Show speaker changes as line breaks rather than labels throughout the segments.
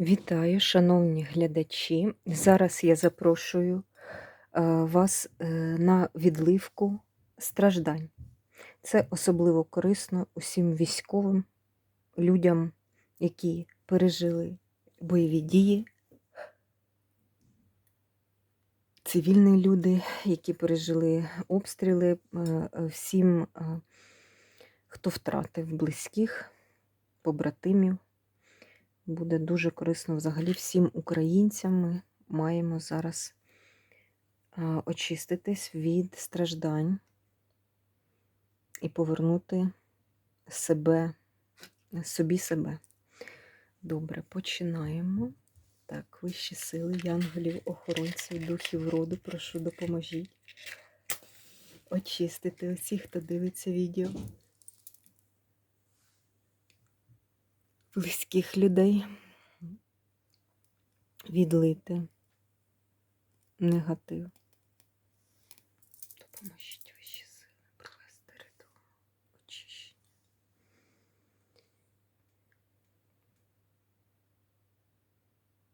Вітаю, шановні глядачі. Зараз я запрошую е, вас е, на відливку страждань. Це особливо корисно усім військовим людям, які пережили бойові дії, цивільні люди, які пережили обстріли, е, всім, хто втратив близьких, побратимів. Буде дуже корисно взагалі всім українцям. Ми маємо зараз очиститись від страждань і повернути себе, собі себе. Добре, починаємо. Так, вищі сили, янголів, охоронців, духів роду, прошу допоможіть очистити усіх, хто дивиться відео. Близьких людей відлити негатив. Допоможіть вищі сили провести ритуал очищення.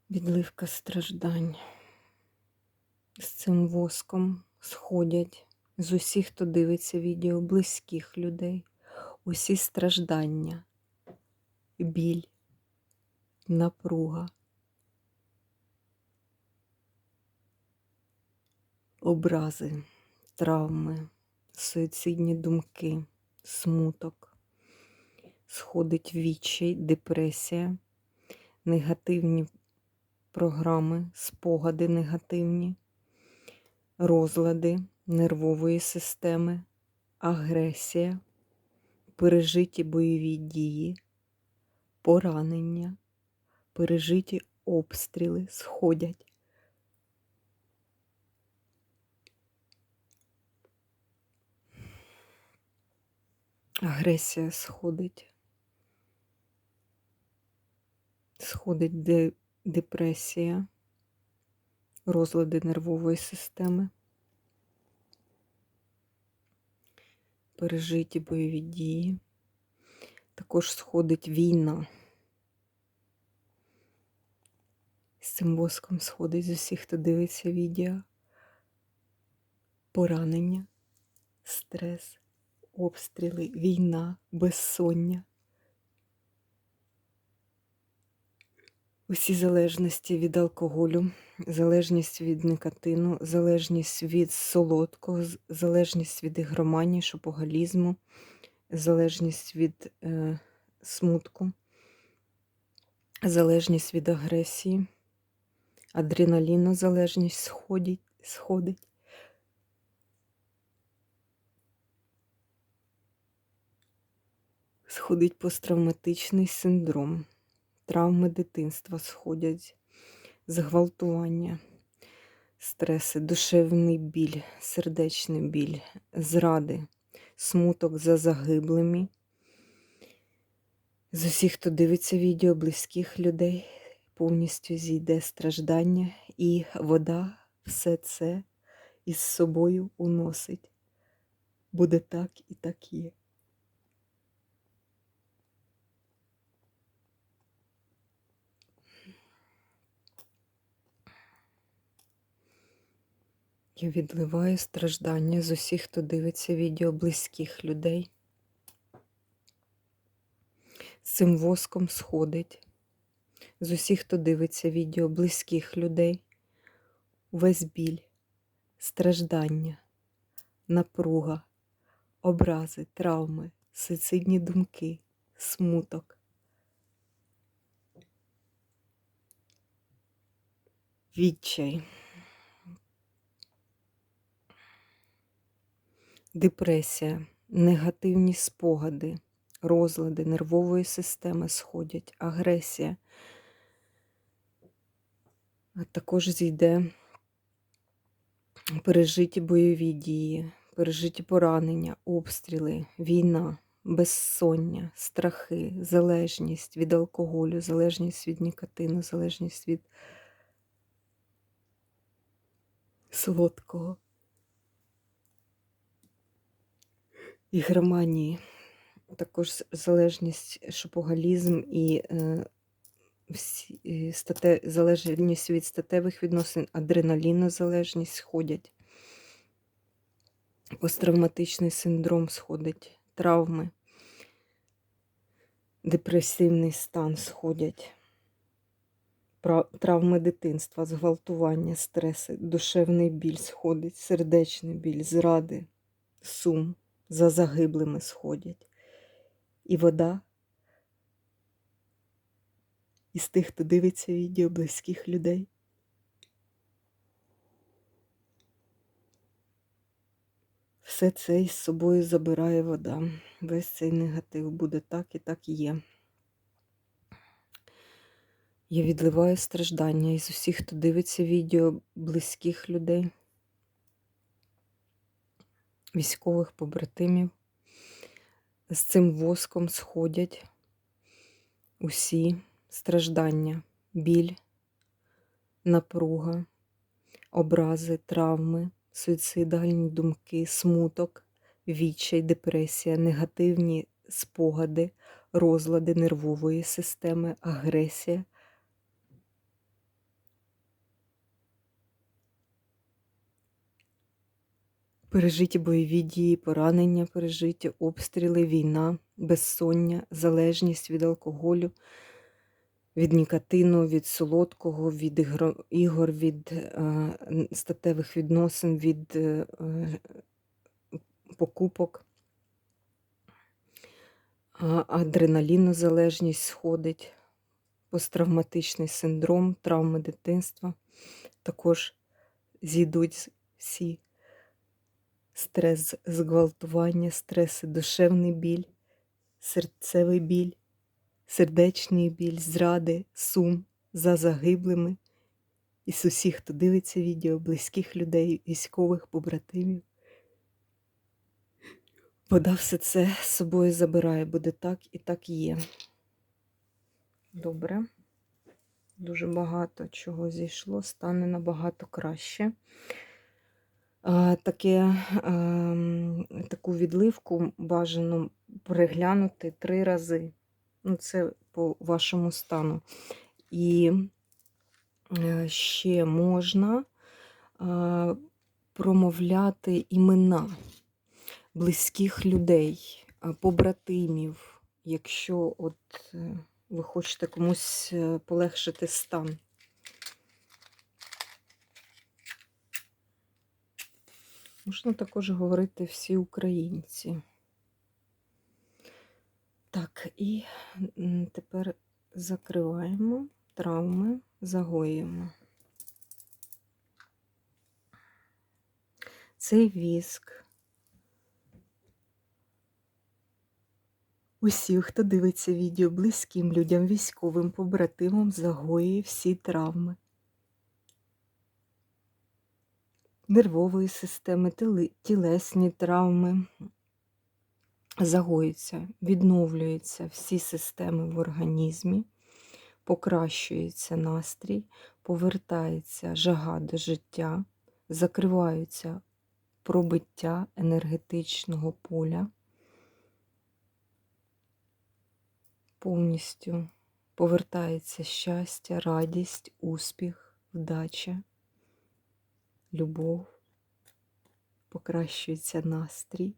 Відливка страждань. З цим воском сходять з усіх, хто дивиться відео, близьких людей, усі страждання біль, напруга, образи, травми, суїцидні думки, смуток, сходить відчай, депресія, негативні програми, спогади негативні, розлади нервової системи, агресія, пережиті бойові дії поранення, пережиті обстріли сходять. Агресія сходить, сходить де депресія, розлади нервової системи, пережиті бойові дії також сходить війна. З цим воском сходить з усіх, хто дивиться відео. Поранення, стрес, обстріли, війна, безсоння. Усі залежності від алкоголю, залежність від никотину, залежність від солодкого, залежність від ігроманії, шопоголізму, залежність від е, смутку, залежність від агресії, адреналіну залежність сходить, сходить. Сходить посттравматичний синдром, травми дитинства сходять, зґвалтування, стреси, душевний біль, сердечний біль, зради смуток за загиблими. З усіх, хто дивиться відео близьких людей, повністю зійде страждання, і вода все це із собою уносить. Буде так і так є. Я відливаю страждання з усіх, хто дивиться відео близьких людей. Цим воском сходить. З усіх, хто дивиться відео близьких людей. Весь біль, страждання, напруга, образи, травми, суїцидні думки, смуток. Відчай. Депресія, негативні спогади, розлади нервової системи сходять, агресія, а також зійде пережиті бойові дії, пережиті поранення, обстріли, війна, безсоння, страхи, залежність від алкоголю, залежність від нікотину, залежність від солодкого. Ігроманії, також залежність, шопоголізм і е, е, стате, залежність від статевих відносин, адреналінозалежність сходять. Посттравматичний синдром сходить, травми, депресивний стан сходять, травми дитинства, зґвалтування, стреси, душевний біль сходить, сердечний біль, зради, сум за загиблими сходять. І вода із тих, хто дивиться відео близьких людей. Все це із собою забирає вода. Весь цей негатив буде так і так є. Я відливаю страждання із усіх, хто дивиться відео близьких людей, військових побратимів. З цим воском сходять усі страждання, біль, напруга, образи, травми, суїцидальні думки, смуток, відчай, депресія, негативні спогади, розлади нервової системи, агресія. Пережиті бойові дії, поранення, пережиті, обстріли, війна, безсоння, залежність від алкоголю, від нікотину, від солодкого, від ігор, від е, статевих відносин, від е, е, покупок. А, Адреналінозалежність сходить, посттравматичний синдром, травми дитинства. Також зійдуть всі стрес, зґвалтування, стреси, душевний біль, серцевий біль, сердечний біль, зради, сум за загиблими. І з усіх, хто дивиться відео, близьких людей, військових побратимів. Вода все це з собою забирає, буде так і так є. Добре. Дуже багато чого зійшло, стане набагато краще. А, Таке, ем, таку відливку бажано переглянути три рази. Ну, це по вашому стану. І е, ще можна промовляти імена близьких людей, побратимів, якщо от е, ви хочете комусь е, полегшити стан. Можна також говорити всі українці. Так, і тепер закриваємо травми, загоюємо. Цей віск. Усіх, хто дивиться відео близьким людям, військовим побратимам, загоює всі травми. Нервової системи, тілесні травми. Загоюються, відновлюються всі системи в організмі, покращується настрій, повертається жага до життя, закриваються пробиття енергетичного поля, повністю повертається щастя, радість, успіх, вдача, любов, покращується настрій.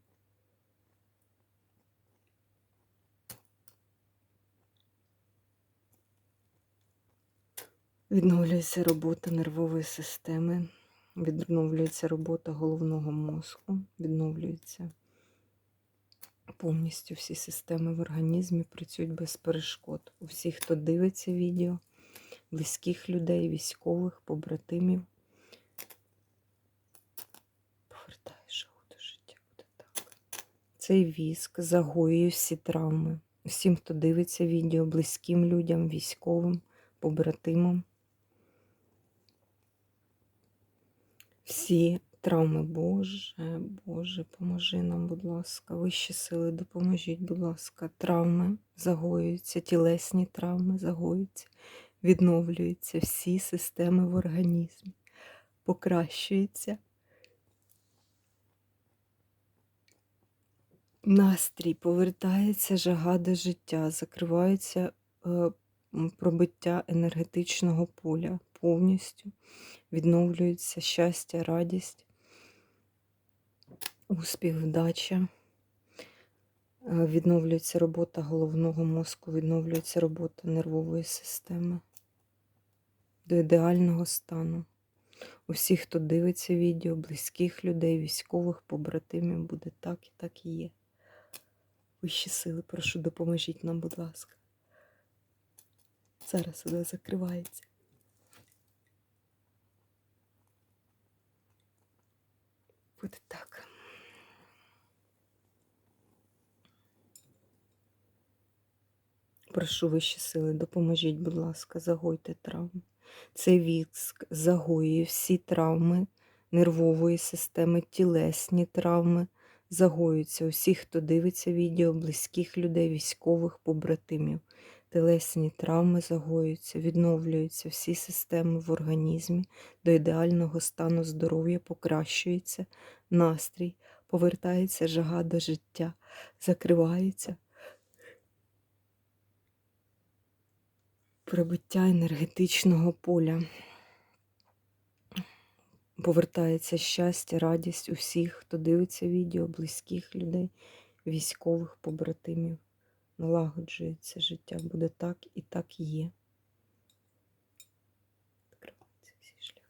Відновлюється робота нервової системи, відновлюється робота головного мозку, відновлюється повністю всі системи в організмі працюють без перешкод. У всіх, хто дивиться відео, близьких людей, військових, побратимів. Повертаєш його до життя, буде так. Цей віск загоює всі травми. Всім, хто дивиться відео, близьким людям, військовим, побратимам. Всі травми, Боже, Боже, поможи нам, будь ласка, вищі сили, допоможіть, будь ласка, травми загоюються, тілесні травми загоюються, відновлюються всі системи в організмі, покращується. Настрій повертається жага до життя, закриваються е, пробиття енергетичного поля повністю. Відновлюється щастя, радість, успіх, вдача. Е, Відновлюється робота головного мозку, відновлюється робота нервової системи до ідеального стану. У всіх, хто дивиться відео, близьких людей, військових, побратимів, буде так і так і є. Вищі сили, прошу, допоможіть нам, будь ласка. Зараз вона закривається. Буде так. Прошу вищі сили, допоможіть, будь ласка, загойте травми. Цей віск загоює всі травми нервової системи, тілесні травми загоюються. Усіх, хто дивиться відео, близьких людей, військових, побратимів. Телесні травми загоюються, відновлюються всі системи в організмі, до ідеального стану здоров'я покращується, настрій, повертається жага до життя, закривається. Прибиття енергетичного поля. Повертається щастя, радість у всіх, хто дивиться відео, близьких людей, військових побратимів. Налагоджується життя. Буде так і так є. Відкриваються всі шляхи.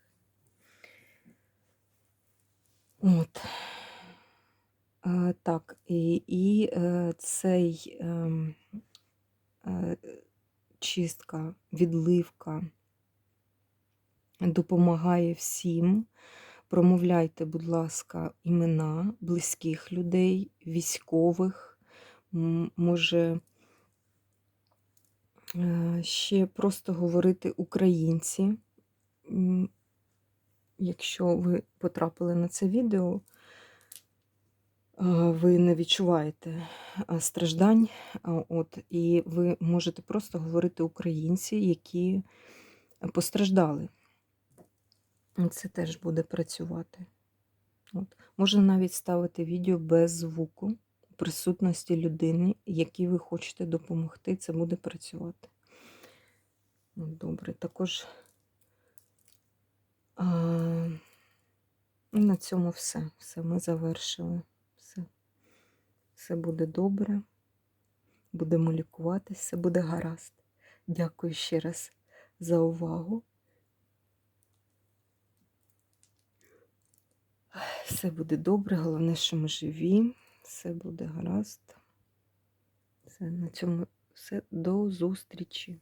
От. Е, так, і, і е, цей ем, е, чистка, відливка допомагає всім. Промовляйте, будь ласка, імена близьких людей, військових, може е, ще просто говорити українці. Якщо ви потрапили на це відео, ви не відчуваєте страждань, от, і ви можете просто говорити українці, які постраждали. Це теж буде працювати. От. Можна навіть ставити відео без звуку, присутності людини, якій ви хочете допомогти, це буде працювати. От, добре, також а, на цьому все. Все, ми завершили. Все. Все буде добре. Будемо лікуватися, все буде гаразд. Дякую ще раз за увагу. Все буде добре, головне, що ми живі, все буде гаразд. Все, на цьому все. До зустрічі.